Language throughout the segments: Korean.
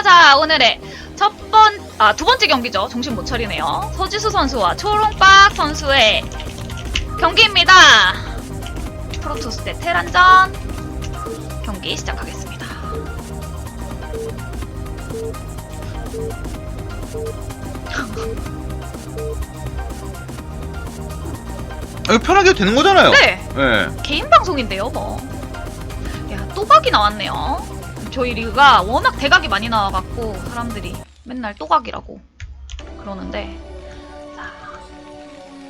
좋습니다. 자, 오늘의 첫 번, 아, 두 번째 경기죠. 정신 못 차리네요. 서지수 선수와 초롱박 선수의 경기입니다. 프로토스 대 테란전 경기 시작하겠습니다. 아, 편하게 되는 거잖아요. 네! 네. 개인 방송인데요, 뭐. 야, 또각이 나왔네요. 저희 리그가 워낙 대각이 많이 나와갖고 사람들이 맨날 또각이라고 그러는데. 자,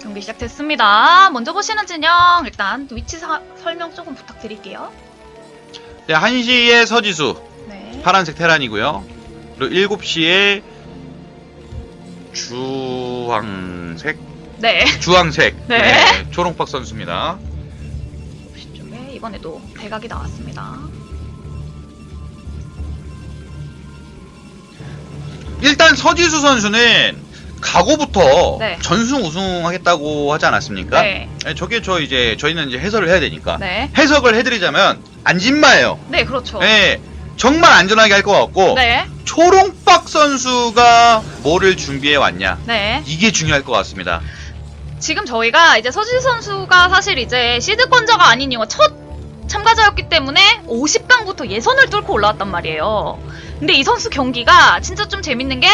경기 시작됐습니다. 먼저 보시는 진영 일단 위치 사- 설명 조금 부탁드릴게요. 네, 1시에 서지수, 네. 파란색 테란이고요. 그리고 7시에 주황색? 네. 주황색. 네. 초롱박 선수입니다. 쪽에 이번에도 대각이 나왔습니다. 일단 서지수 선수는 각오부터 네. 전승 우승하겠다고 하지 않았습니까? 네. 네, 저게 저 이제 저희는 이제 해설을 해야 되니까 네. 해석을 해드리자면 안진마예요. 네, 그렇죠. 네, 정말 안전하게 할 것 같고 네. 초롱박 선수가 뭐를 준비해 왔냐 네. 이게 중요할 것 같습니다. 지금 저희가 이제 서진 선수가 사실 이제 시드권자가 아닌 이유가 첫 참가자였기 때문에 50강부터 예선을 뚫고 올라왔단 말이에요. 근데 이 선수 경기가 진짜 좀 재밌는 게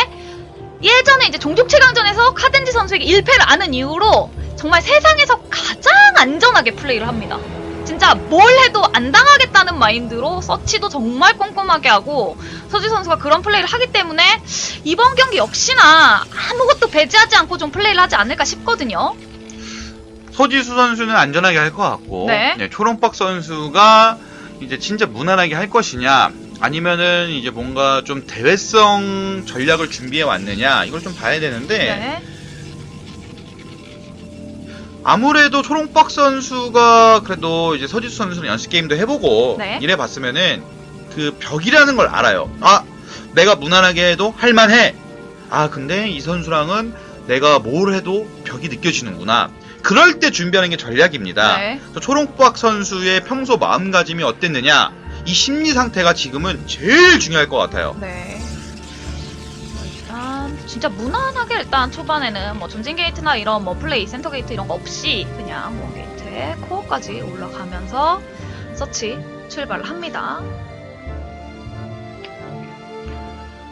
예전에 이제 종족 최강전에서 카덴지 선수에게 1패를 안은 이후로 정말 세상에서 가장 안전하게 플레이를 합니다. 진짜 뭘 해도 안 당하겠다는 마인드로 서치도 정말 꼼꼼하게 하고 서지 선수가 그런 플레이를 하기 때문에 이번 경기 역시나 아무것도 배제하지 않고 좀 플레이를 하지 않을까 싶거든요. 서지수 선수는 안전하게 할 것 같고 네. 초롱박 선수가 이제 진짜 무난하게 할 것이냐 아니면은 이제 뭔가 좀 대회성 전략을 준비해 왔느냐 이걸 좀 봐야 되는데 네. 아무래도 초롱박 선수가 그래도 이제 서지수 선수는 연습 게임도 해보고 네. 이래 봤으면은 그 벽이라는 걸 알아요. 아 내가 무난하게 해도 할만해. 아 근데 이 선수랑은 내가 뭘 해도 벽이 느껴지는구나. 그럴 때 준비하는 게 전략입니다. 네. 초롱박 선수의 평소 마음가짐이 어땠느냐 이 심리 상태가 지금은 제일 중요할 것 같아요. 네. 일단 진짜 무난하게 일단 초반에는 뭐 전진 게이트나 이런 뭐 플레이 센터 게이트 이런 거 없이 그냥 원 게이트에 코어까지 올라가면서 서치 출발을 합니다.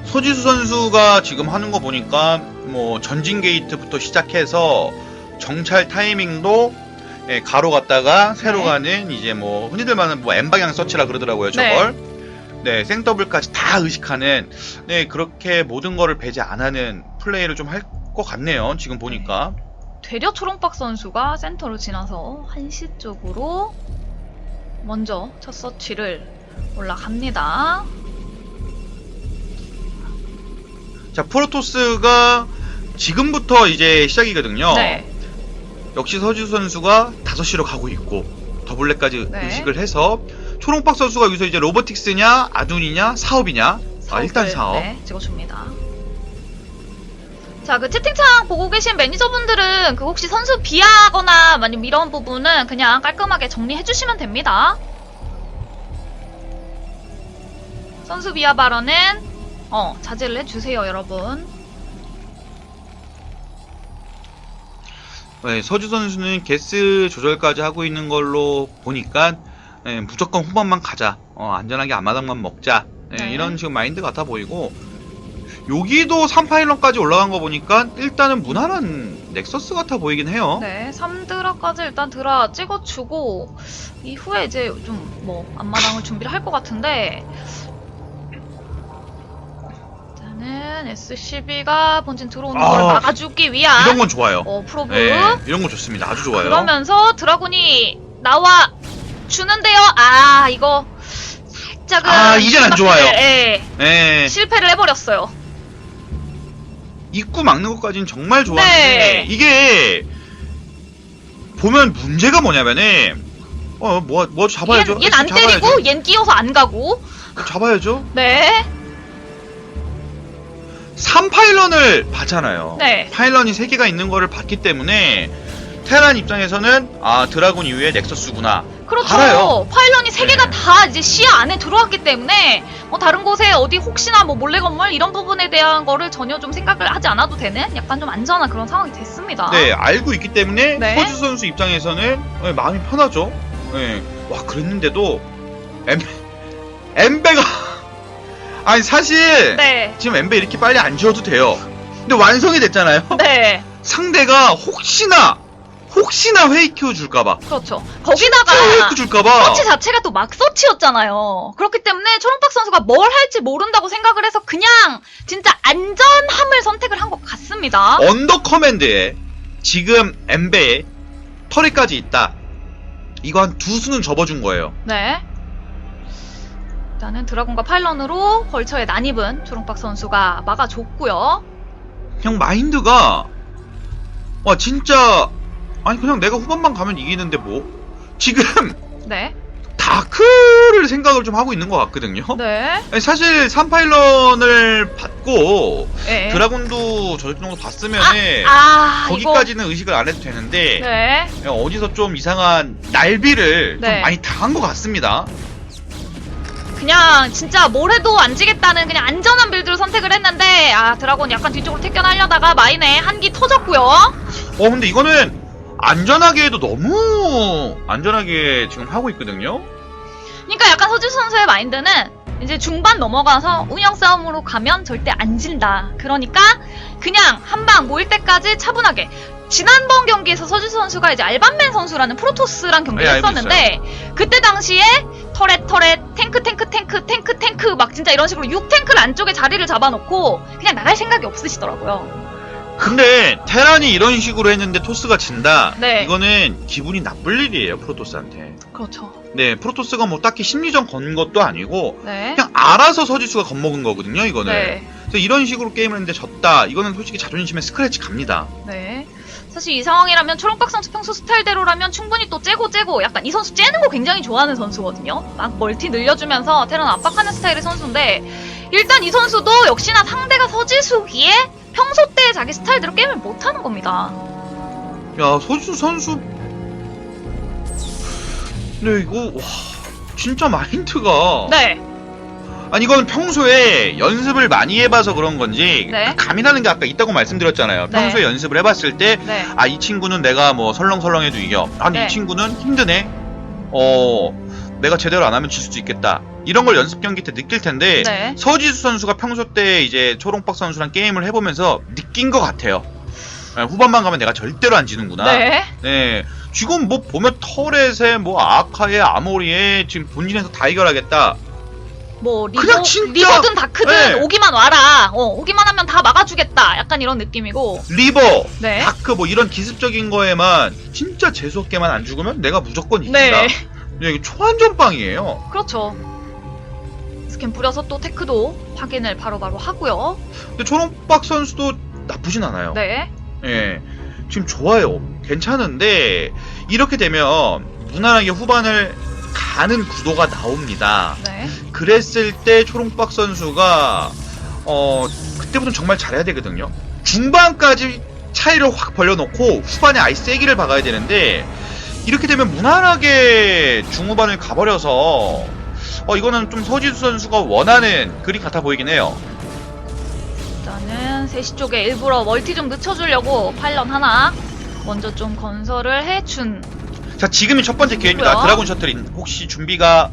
서지수 선수가 지금 하는 거 보니까 뭐 전진 게이트부터 시작해서 정찰 타이밍도 예, 가로 갔다가 세로 네. 가는 이제 뭐 흔히들 말하는 뭐 M 방향 서치라 그러더라고요 저걸. 네, 생더블까지 다 의식하는 네 그렇게 모든 거를 배제 안 하는 플레이를 좀 할 것 같네요. 지금 보니까. 되려 초롱박 선수가 센터로 지나서 한시 쪽으로 먼저 첫 서치를 올라갑니다. 자 프로토스가 지금부터 이제 시작이거든요. 네. 역시 서지수 선수가 5시로 가고 있고 더블랙까지 네. 의식을 해서 초롱박 선수가 여기서 이제 로보틱스냐 아둔이냐 사업이냐 아 일단 사업을, 사업 네, 찍어줍니다. 자, 그 채팅창 보고 계신 매니저분들은 그 혹시 선수 비하거나 아니면 이런 부분은 그냥 깔끔하게 정리해 주시면 됩니다. 선수 비하 발언은 어, 자제를 해주세요, 여러분. 네, 서주 선수는 게스 조절까지 하고 있는 걸로 보니까 네, 무조건 후반만 가자. 어, 안전하게 앞마당만 먹자. 네, 네. 이런 지금 마인드 같아 보이고 여기도 3파일런까지 올라간 거 보니까 일단은 무난한 넥서스 같아 보이긴 해요. 네, 3드라까지 일단 드라 찍어주고 이후에 이제 좀 뭐 앞마당을 준비를 할 것 같은데 일단은 SCB가 본진 들어오는 걸 아, 막아주기 위한 이런 건 좋아요 어, 프로브 네, 이런 건 좋습니다 아주 좋아요 그러면서 드라군이 나와 주는데요. 아 이거 살짝은 아, 이젠 안 좋아요. 예, 네, 실패를 해버렸어요. 입구 막는 것까지는 정말 좋았는데 네. 이게 보면 문제가 뭐냐면은 어뭐 뭐 잡아야죠. 얘는 안 잡아야죠. 때리고 얜 끼어서 안 가고. 잡아야죠. 네, 3파일런을 봤잖아요. 네. 파일런이 3개가 있는 거를 봤기 때문에 테란 입장에서는 아 드라군 이후에 넥서스구나 그렇죠. 알아요. 파일런이 세 개가 네. 다 이제 시야 안에 들어왔기 때문에 뭐 다른 곳에 어디 혹시나 뭐 몰래 건물 이런 부분에 대한 거를 전혀 좀 생각을 하지 않아도 되는 약간 좀 안전한 그런 상황이 됐습니다. 네, 알고 있기 때문에 네. 서지 선수 입장에서는 네, 마음이 편하죠. 네. 와, 그랬는데도 엠 엠베가 아니 사실 네. 지금 엠베 이렇게 빨리 안 지워도 돼요. 근데 완성이 됐잖아요. 네. 상대가 혹시나 혹시나 회이큐 줄까봐 그렇죠. 거기다가 회이큐 줄까봐 서치 자체가 또 막 서치였잖아요. 그렇기 때문에 초롱박 선수가 뭘 할지 모른다고 생각을 해서 그냥 진짜 안전함을 선택을 한 것 같습니다. 언더 커맨드에 지금 엠베에 터렛까지 있다. 이거 한 두 수는 접어준 거예요. 네. 일단은 드라곤과 파일런으로 벌처의 난입은 초롱박 선수가 막아줬고요. 그냥 마인드가 와 진짜 아니 그냥 내가 후반만 가면 이기는데 뭐 지금 네. 다크를 생각을 좀 하고 있는 것 같거든요. 네. 아니, 사실 3파일런을 받고 네. 드라군도 저 정도 봤으면은 아, 거기까지는 의식을 안 해도 되는데. 네. 어디서 좀 이상한 날비를 네. 좀 많이 당한 것 같습니다. 그냥 진짜 뭘 해도 안 지겠다는 그냥 안전한 빌드를 선택을 했는데 아 드라곤 약간 뒤쪽으로 택견하려다가 마인에 한기 터졌고요. 어 근데 이거는 안전하게 해도 너무 안전하게 지금 하고 있거든요. 그러니까 약간 서주 선수의 마인드는 이제 중반 넘어가서 운영 싸움으로 가면 절대 안 진다. 그러니까 그냥 한 방 모일 때까지 차분하게. 지난번 경기에서 서주 선수가 이제 알반맨 선수라는 프로토스랑 경기를 네, 알고 했었는데 그때 당시에 터렛 터렛 탱크 진짜 이런 식으로 6탱크를 안쪽에 자리를 잡아놓고 그냥 나갈 생각이 없으시더라고요. 근데 테란이 이런 식으로 했는데 토스가 진다. 네. 이거는 기분이 나쁠 일이에요 프로토스한테. 그렇죠. 네 프로토스가 뭐 딱히 심리전 건 것도 아니고 네. 그냥 알아서 서지수가 겁먹은 거거든요 이거는. 네. 그래서 이런 식으로 게임을 했는데 졌다. 이거는 솔직히 자존심에 스크래치 갑니다. 네. 사실 이 상황이라면 초롱박 선수 평소 스타일대로라면 충분히 또 째고 째고 약간 이 선수 째는 거 굉장히 좋아하는 선수거든요. 막 멀티 늘려주면서 테란 압박하는 스타일의 선수인데 일단 이 선수도 역시나 상대가 서지수기에 평소 때 자기 스타일대로 게임을 못하는 겁니다. 야 서지수 선수. 근데 이거 와 진짜 마인드가. 네. 아니 이건 평소에 연습을 많이 해봐서 그런 건지 네. 그 감이라는 게 아까 있다고 말씀드렸잖아요. 네. 평소에 연습을 해봤을 때 네. 아이 친구는 내가 뭐 설렁설렁해도 이겨. 아니 네. 이 친구는 힘드네. 어 내가 제대로 안 하면 질 수도 있겠다. 이런 걸 연습 경기 때 느낄 텐데 네. 서지수 선수가 평소 때 이제 초롱박 선수랑 게임을 해보면서 느낀 것 같아요. 아, 후반만 가면 내가 절대로 안 지는구나. 네. 네. 지금 뭐 보면 터렛에 뭐 아카에 아모리에 지금 본진에서 다 해결하겠다. 뭐 리버, 그냥 진짜- 리버든 다크든 네. 오기만 와라. 어, 오기만 하면 다 막아주겠다. 약간 이런 느낌이고. 리버, 네. 다크 뭐 이런 기습적인 거에만 진짜 재수 없게만 안 죽으면 내가 무조건 이긴다. 네. 네, 이게 초안전빵이에요. 그렇죠. 스캔 뿌려서 또 테크도 확인을 바로바로 하고요. 근데 초롱박 선수도 나쁘진 않아요. 네. 예. 지금 좋아요. 괜찮은데 이렇게 되면 무난하게 후반을 가는 구도가 나옵니다. 네. 그랬을 때 초롱박 선수가 어 그때부터 정말 잘해야 되거든요. 중반까지 차이를 확 벌려놓고 후반에 아예 세기를 박아야 되는데 이렇게 되면 무난하게 중후반을 가버려서 어 이거는 좀 서지수 선수가 원하는 그림 같아 보이긴 해요. 일단은 3시 쪽에 일부러 멀티 좀 늦춰주려고 파일런 하나 먼저 좀 건설을 해준 자 지금이 첫 번째 기회입니다. 뭐야? 드라군 셔틀 혹시 준비가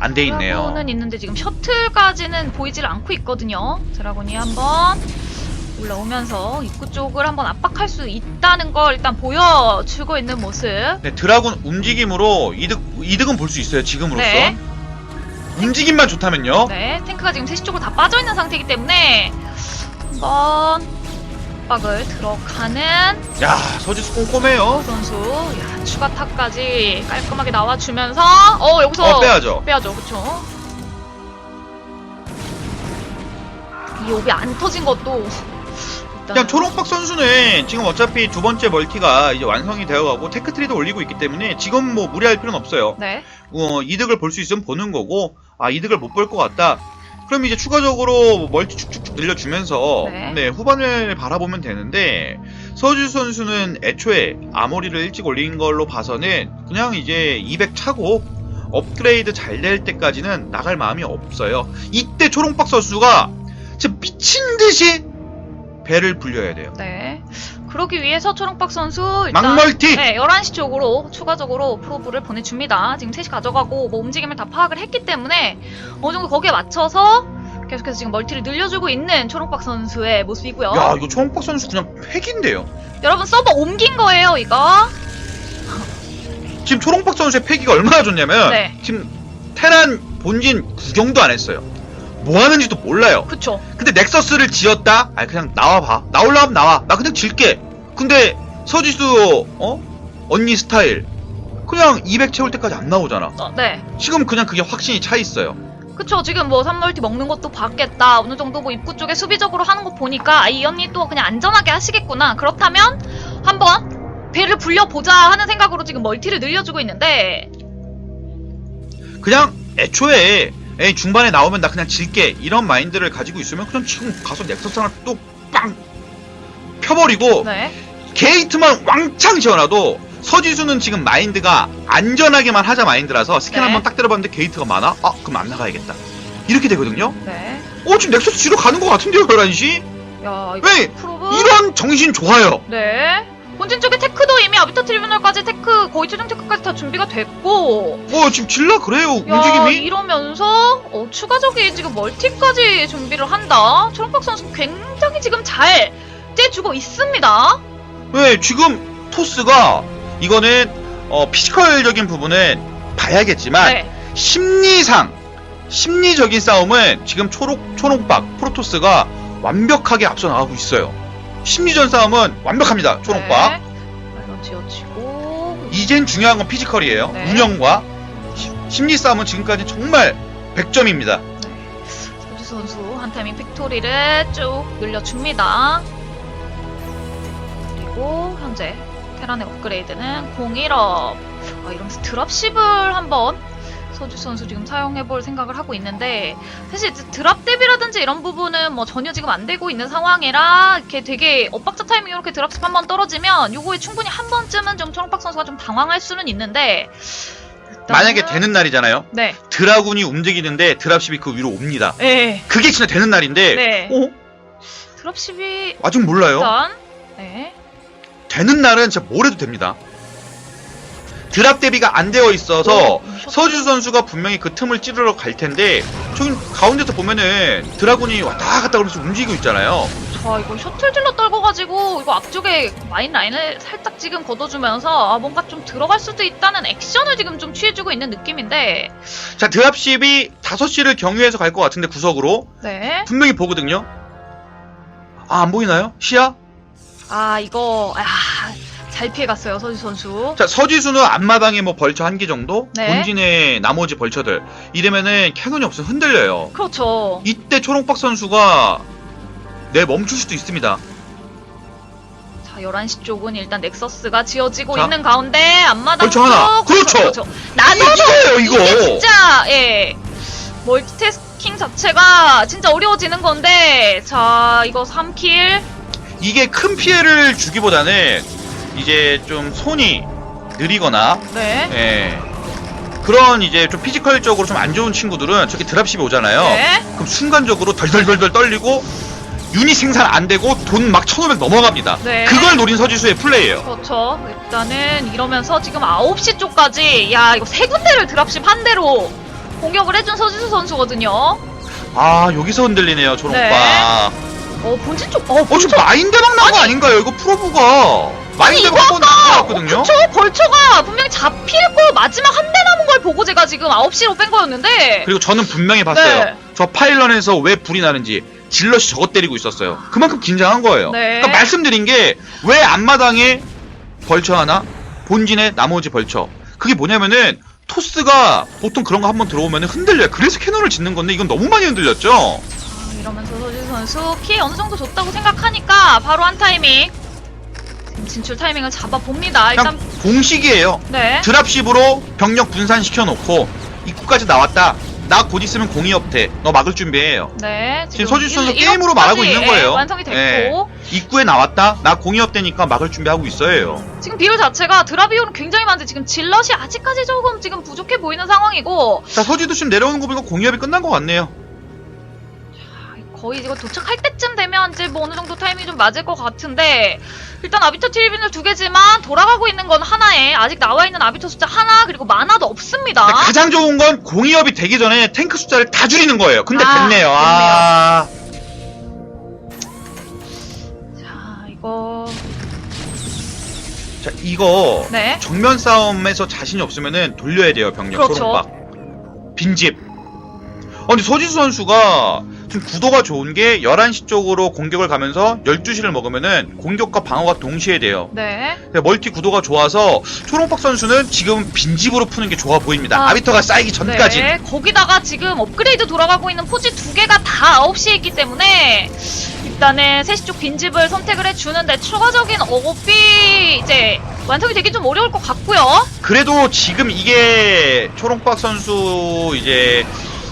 안 돼 있네요. 드라곤은 있는데 지금 셔틀까지는 보이질 않고 있거든요. 드라곤이 한번 올라오면서 입구 쪽을 한번 압박할 수 있다는 걸 일단 보여주고 있는 모습. 네, 드라군 움직임으로 이득 이득은 볼 수 있어요. 지금으로선 네. 움직임만 좋다면요. 네, 탱크가 지금 3시 쪽으로 다 빠져 있는 상태이기 때문에 한번 압박을 들어가는 야 서지수 꼼꼼해요. 선수. 야, 추가 탑까지 깔끔하게 나와주면서 어, 여기서 어 빼야죠. 빼야죠, 그쵸? 이 옵이 안 터진 것도 그냥 초롱박 선수는 지금 어차피 두 번째 멀티가 이제 완성이 되어가고 테크트리도 올리고 있기 때문에 지금 뭐 무리할 필요는 없어요. 네, 어, 이득을 볼 수 있으면 보는 거고 아 이득을 못 볼 것 같다. 그럼 이제 추가적으로 멀티 축축축 늘려주면서 네. 네, 후반을 바라보면 되는데 서주 선수는 애초에 아머리를 일찍 올린 걸로 봐서는 그냥 이제 200 차고 업그레이드 잘 될 때까지는 나갈 마음이 없어요. 이때 초롱박 선수가 진짜 미친 듯이 배를 불려야 돼요. 네. 그러기 위해서 초롱박 선수 일단 막멀티! 네, 11시 쪽으로 추가적으로 프로브를 보내줍니다. 지금 3시 가져가고 뭐 움직임을 다 파악을 했기 때문에 어느 정도 거기에 맞춰서 계속해서 지금 멀티를 늘려주고 있는 초롱박 선수의 모습이고요. 야 이거 초롱박 선수 그냥 팩인데요. 여러분 서버 옮긴 거예요, 이거. 지금 초롱박 선수의 패기가 얼마나 좋냐면 네. 지금 테란 본진 구경도 안 했어요. 뭐 하는지도 몰라요. 그쵸. 근데 넥서스를 지었다? 아니 그냥 나와봐. 나올라면 나와. 나 그냥 질게. 근데 서지수 어? 언니 스타일 그냥 200 채울 때까지 안 나오잖아. 어, 네. 지금 그냥 그게 확신이 차 있어요. 그쵸. 지금 뭐 산멀티 먹는 것도 봤겠다. 어느 정도 뭐 입구 쪽에 수비적으로 하는 거 보니까 아, 이 언니 또 그냥 안전하게 하시겠구나. 그렇다면 한번 배를 불려보자 하는 생각으로 지금 멀티를 늘려주고 있는데 그냥 애초에 에이, 중반에 나오면 나 그냥 질게 이런 마인드를 가지고 있으면 그냥 지금 가서 넥서스 하나 또빵 펴버리고 네. 게이트만 왕창 지어놔도 서지수는 지금 마인드가 안전하게만 하자 마인드라서 스캔 네. 한번 딱 때려봤는데 게이트가 많아? 아 그럼 안 나가야겠다 이렇게 되거든요 네. 어 지금 넥서스 지러 가는 것 같은데요 11시? 야, 왜? 프로브 이런 정신 좋아요 네. 본진 쪽에 테크도 이미 아비터 트리뷰널까지 테크 거의 최종 테크까지 다 준비가 됐고 뭐 지금 질라 그래요 야, 움직임이 이러면서 어, 추가적인 지금 멀티까지 준비를 한다. 초롱박 선수 굉장히 지금 잘 째주고 있습니다. 왜 지금 토스가 이거는 어, 피지컬적인 부분은 봐야겠지만 네. 심리상 심리적인 싸움은 지금 초록 초록박 프로토스가 완벽하게 앞서 나가고 있어요. 심리전 싸움은 완벽합니다. 초록박. 네. 발로 지어치고 이젠 중요한 건 피지컬이에요. 네. 운영과 시- 심리 싸움은 지금까지 정말 100점입니다. 서주 선수 한 타이밍 팩토리를 쭉 늘려줍니다. 그리고 현재 테란의 업그레이드는 01업. 아, 이러면서 드랍십을 한번 서주 선수 지금 사용해볼 생각을 하고 있는데 사실 드랍 대비라든지 이런 부분은 뭐 전혀 지금 안 되고 있는 상황이라 이렇게 되게 엇박자 타이밍 이렇게 드랍십 한번 떨어지면 요거에 충분히 한 번쯤은 좀 초록박 선수가 좀 당황할 수는 있는데 만약에 되는 날이잖아요. 네, 드라군이 움직이는데 드랍십이 그 위로 옵니다. 네, 그게 진짜 되는 날인데 네. 어? 드랍십이 아직 몰라요. 일단 네. 되는 날은 진짜 뭘 해도 됩니다. 드랍 대비가 안 되어 있어서 어. 서지수 선수가 분명히 그 틈을 찌르러 갈 텐데 저기 가운데서 보면은 드라군이 왔다 갔다 그러면서 움직이고 있잖아요. 자 이거 셔틀질러 떨궈가지고 이거 앞쪽에 마인 라인을 살짝 지금 걷어주면서 아, 뭔가 좀 들어갈 수도 있다는 액션을 지금 좀 취해주고 있는 느낌인데 자 드랍십이 5시를 경유해서 갈 것 같은데 구석으로 네. 분명히 보거든요. 아 안 보이나요? 시야? 아 이거 아, 잘 피해갔어요 서지 선수. 자 서지수는 앞마당에 뭐 벌처 한 개 정도, 네. 본진의 나머지 벌처들 이러면은 캐논이 없으면 흔들려요. 그렇죠. 이때 초롱박 선수가 내 멈출 수도 있습니다. 자 11시 쪽은 일단 넥서스가 지어지고 자. 있는 가운데 앞마당 벌써 하나. 쪽, 그렇죠. 그렇죠. 나도 이거예요 이거. 진짜 예 멀티태스킹 자체가 진짜 어려워지는 건데 자 이거 3킬 이게 큰 피해를 주기보다는 이제 좀 손이 느리거나 네. 예. 그런 이제 좀 피지컬적으로 좀 안 좋은 친구들은 저기 드랍십이 오잖아요. 네. 그럼 순간적으로 덜덜덜덜 떨리고 유닛 생산 안 되고 돈 막 1500 넘어갑니다. 네. 그걸 노린 서지수의 플레이예요. 그렇죠. 일단은 이러면서 지금 9시 쪽까지 야 이거 세 군데를 드랍십 한 대로 공격을 해준 서지수 선수거든요. 아 여기서 흔들리네요 초록바. 네. 어 본진 쪽. 어어 본진 지금 마인 대박 난 거 아닌가요? 이거 프로브가 아니 이거 아까 나왔거든요. 그쵸 벌처가 분명히 잡힐 거 마지막 한 대 남은 걸 보고 제가 지금 9시로 뺀 거였는데 그리고 저는 분명히 봤어요. 네. 저 파일런에서 왜 불이 나는지 질럿이 저거 때리고 있었어요. 그만큼 긴장한 거예요. 네. 그러니까 말씀드린 게 왜 앞마당에 벌처 하나, 본진에 나머지 벌처. 그게 뭐냐면은 토스가 보통 그런 거 한번 들어오면 흔들려요. 그래서 캐논을 짓는 건데 이건 너무 많이 흔들렸죠. 아, 이러면서 서지수 선수 키 어느 정도 줬다고 생각하니까 바로 한 타이밍 진출 타이밍을 잡아봅니다. 그냥 일단 공식이에요. 네. 드랍십으로 병력 분산시켜 놓고 입구까지 나왔다. 나 곧 있으면 공이 없대. 너 막을 준비해요. 네. 지금 서지수 선수 일- 게임으로 말하고 있는 예, 거예요. 완성이 됐고 예. 입구에 나왔다. 나 공이업 되니까 막을 준비하고 있어요. 지금 비율 자체가 드라비오는 굉장히 많은데 지금 질럿이 아직까지 조금 지금 부족해 보이는 상황이고 자 서지도 지금 내려오는 거 보니까 공이업이 끝난 것 같네요. 거의 이거 도착할 때쯤 되면 이제 뭐 어느 정도 타이밍이 좀 맞을 것 같은데 일단 아비터 트리빈을 두 개지만 돌아가고 있는 건 하나에 아직 나와 있는 아비터 숫자 하나 그리고 만화도 없습니다. 가장 좋은 건 공이업이 되기 전에 탱크 숫자를 다 줄이는 거예요. 근데 아, 됐네요. 아. 자 이거 자 이거 네 정면 싸움에서 자신이 없으면은 돌려야 돼요 병력 그렇죠. 소롱박 빈집 어 근데 서지수 선수가 지금 구도가 좋은 게 11시 쪽으로 공격을 가면서 12시를 먹으면은 공격과 방어가 동시에 돼요 네. 근데 멀티 구도가 좋아서 초롱박 선수는 지금 빈집으로 푸는 게 좋아 보입니다 아, 아, 비터가 쌓이기 전까지 네, 거기다가 지금 업그레이드 돌아가고 있는 포지 두 개가 다 9시에 있기 때문에 일단은 3시 쪽 빈집을 선택을 해주는데 추가적인 어업이 이제 완성이 되기 좀 어려울 것 같고요. 그래도 지금 이게 초롱박 선수 이제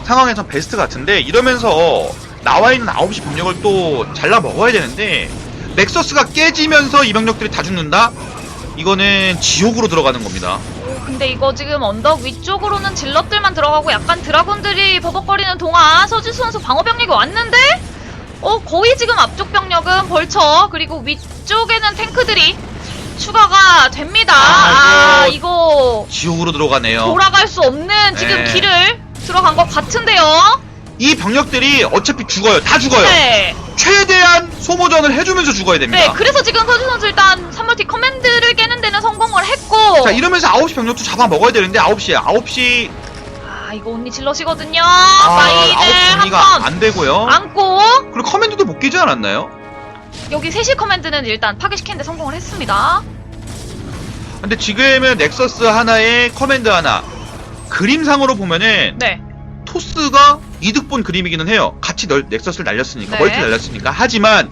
상황에선 베스트 같은데 이러면서 나와 있는 9시 병력을 또 잘라 먹어야 되는데 넥서스가 깨지면서 이 병력들이 다 죽는다? 이거는 지옥으로 들어가는 겁니다. 오, 근데 이거 지금 언덕 위쪽으로는 질럿들만 들어가고 약간 드라군들이 버벅거리는 동안 서지수 선수 방어 병력이 왔는데 어 거의 지금 앞쪽 병력은 벌쳐 그리고 위쪽에는 탱크들이 추가가 됩니다. 아, 아, 이거 지옥으로 들어가네요. 돌아갈 수 없는 지금 네. 길을 들어간 것 같은데요. 이 병력들이 어차피 죽어요. 다 죽어요. 네. 최대한 소모전을 해주면서 죽어야 됩니다. 네, 그래서 지금 서지 선수 일단 3멀티 커맨드를 깨는 데는 성공을 했고. 자, 이러면서 9시 병력도 잡아 먹어야 되는데 9시에 9시 아, 이거 언니 질럿이거든요. 아, 마인을 9시 정리가 한번 안 되고요. 안고 그리고 커맨드도 못 깨지 않았나요? 여기 3시 커맨드는 일단 파괴시키는데 성공을 했습니다. 근데 지금은 넥서스 하나에 커맨드 하나 그림상으로 보면은 네. 토스가 이득 본 그림이기는 해요 같이 널, 넥서스를 날렸으니까 네. 멀티 날렸으니까 하지만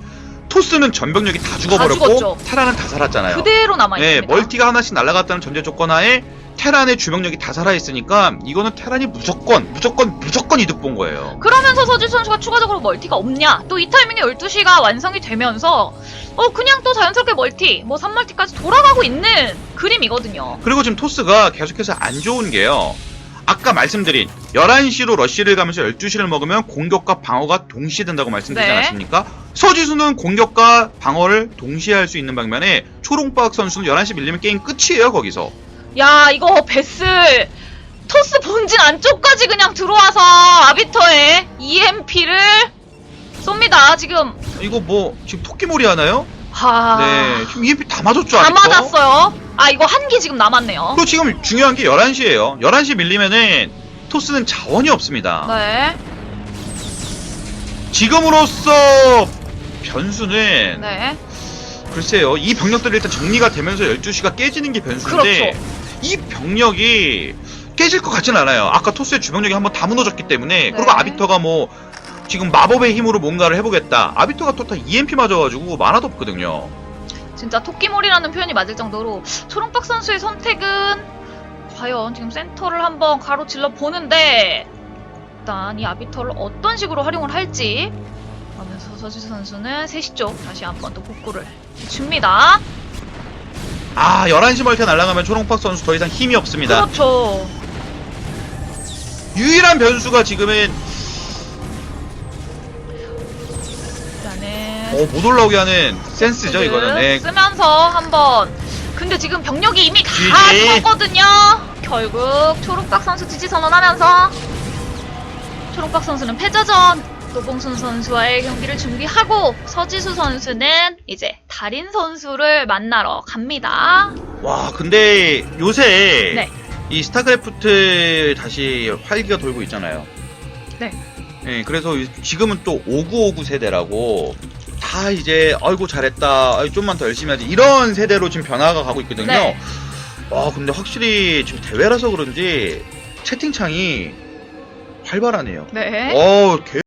토스는 전병력이 다 죽어버렸고 죽었죠. 테란은 다 살았잖아요 그대로 남아 네, 있습니다. 멀티가 하나씩 날아갔다는 전제 조건 하에 테란의 주병력이 다 살아있으니까 이거는 테란이 무조건 무조건 무조건 이득 본 거예요 그러면서 서지 선수가 추가적으로 멀티가 없냐? 또 이 타이밍에 12시가 완성이 되면서 어 그냥 또 자연스럽게 멀티, 뭐 3멀티까지 돌아가고 있는 그림이거든요. 그리고 지금 토스가 계속해서 안 좋은 게요. 아까 말씀드린 11시로 러쉬를 가면서 12시를 먹으면 공격과 방어가 동시에 된다고 말씀드리지 네. 않았습니까? 서지수는 공격과 방어를 동시에 할 수 있는 방면에 초롱박 선수는 11시 밀리면 게임 끝이에요, 거기서. 야 이거 베슬 토스 본진 안쪽까지 그냥 들어와서 아비터에 EMP를 쏩니다. 지금 이거 뭐 지금 토끼몰이 하나요? 하 네, 지금 EMP 다 맞았죠, 아. 다 아직도? 맞았어요. 아 이거 한 개 지금 남았네요. 그리고 지금 중요한 게 11시예요. 11시 밀리면은 토스는 자원이 없습니다. 네, 지금으로서 변수는 네. 글쎄요, 이 병력들이 일단 정리가 되면서 12시가 깨지는 게 변수인데, 그렇죠. 이 병력이 깨질 것 같진 않아요. 아까 토스의 주병력이 한번 다 무너졌기 때문에, 그리고 네. 아비터가 뭐, 지금 마법의 힘으로 뭔가를 해보겠다. 아비터가 또 다 EMP 맞아가지고 만화도 없거든요. 진짜 토끼몰이라는 표현이 맞을 정도로 초롱박 선수의 선택은 과연 지금 센터를 한번 가로질러 보는데 일단 이 아비터를 어떤 식으로 활용을 할지 그러면서 서지수 선수는 3시 쪽 다시 한번 또 복구를 줍니다. 아, 11시 멀티 날아가면 초롱팍 선수 더 이상 힘이 없습니다. 그렇죠. 유일한 변수가 지금은, 어, 못 올라오게 하는 센스죠, 이거는. 네. 쓰면서 한번 근데 지금 병력이 이미 다 GG. 죽었거든요. 결국 초록박 선수 지지 선언하면서 초록박 선수는 패자전 노봉순 선수와의 경기를 준비하고 서지수 선수는 이제 달인 선수를 만나러 갑니다. 와, 근데 요새, 네. 이 스타크래프트 다시 활기가 돌고 있잖아요. 네. 네, 그래서 지금은 또 5959 세대라고 다 이제 아이고 잘했다, 아이, 좀만 더 열심히 하지 이런 세대로 지금 변화가 가고 있거든요. 네. 와, 근데 확실히 지금 대회라서 그런지 채팅창이 활발하네요. 네. 어, 개